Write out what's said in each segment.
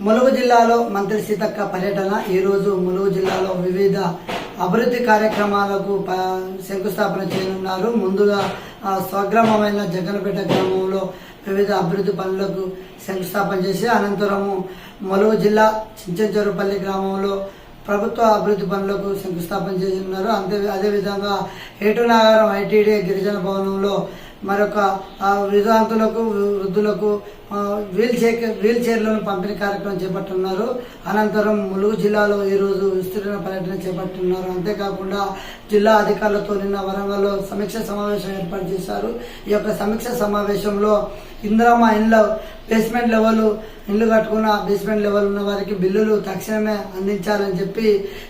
ములుగు జిల్లాలో మంత్రి సీతక్క పర్యటన. ఈరోజు ములుగు జిల్లాలో వివిధ అభివృద్ధి కార్యక్రమాలకు ప- శంకుస్థాపన చేయనున్నారు. ముందుగా స్వగ్రామమైన జగన్పేట గ్రామంలో వివిధ అభివృద్ధి పనులకు శంకుస్థాపన చేసి అనంతరము ములుగు జిల్లా చించెరుపల్లి గ్రామంలో ప్రభుత్వ అభివృద్ధి పనులకు శంకుస్థాపన చేసి ఉన్నారు అంతే అదేవిధంగా ఏటునాగారం ఐటీడీ గిరిజన భవనంలో మరొక విధాంతులకు వృద్ధులకు వీల్ చైర్ వీల్ చైర్లను పంపిణీ కార్యక్రమం చేపట్టున్నారు. అనంతరం ములుగు జిల్లాలో ఈరోజు విస్తృత పర్యటన చేపట్టున్నారు. అంతేకాకుండా జిల్లా అధికారులతో నిన్న వరంగల్లో సమీక్ష సమావేశం ఏర్పాటు చేశారు. ఈ యొక్క సమీక్ష సమావేశంలో ఇందిరమ్మ ఇండ్ల బేస్మెంట్ లెవెల్ ఇల్లు కట్టుకున్న బేస్మెంట్ లెవెల్ ఉన్న వారికి బిల్లులు తక్షణమే అందించాలని చెప్పి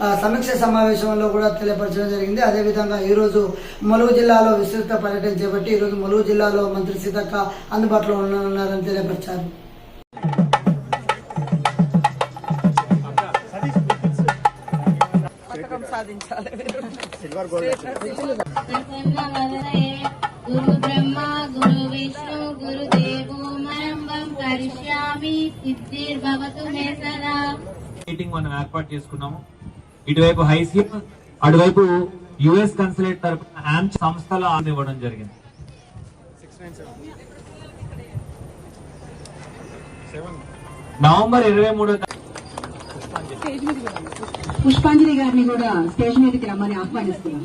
ఆ, సమీక్ష సమావేశంలో కూడా తెలియపరచడం జరిగింది. అదేవిధంగా ఈరోజు ములుగు జిల్లాలో విస్తృత పర్యటన చేపట్టి ఈరోజు ములుగు జిల్లాలో మంత్రి సీతక్క అందుబాటులో ఉన్నారని తెలియపరిచారు. ప్రసన్నవదనే గురు బ్రహ్మ గురు విష్ణు కరిష్యామి సిద్ధిర్భవతు మే సదా. మీటింగ్ మనం ఏర్పాటు చేసుకున్నాము. ఇటువైపు హైసీఎం అటువైపు యుఎస్ కన్సులేట్ తరపున ఆమ్చ్ సంస్థలో ఆమె ఇవ్వడం జరిగింది. నవంబర్ ఇరవై మూడో పుష్పాంజలి గారిని కూడా స్టేజ్ మీదకి రమ్మని ఆహ్వానిస్తున్నాం.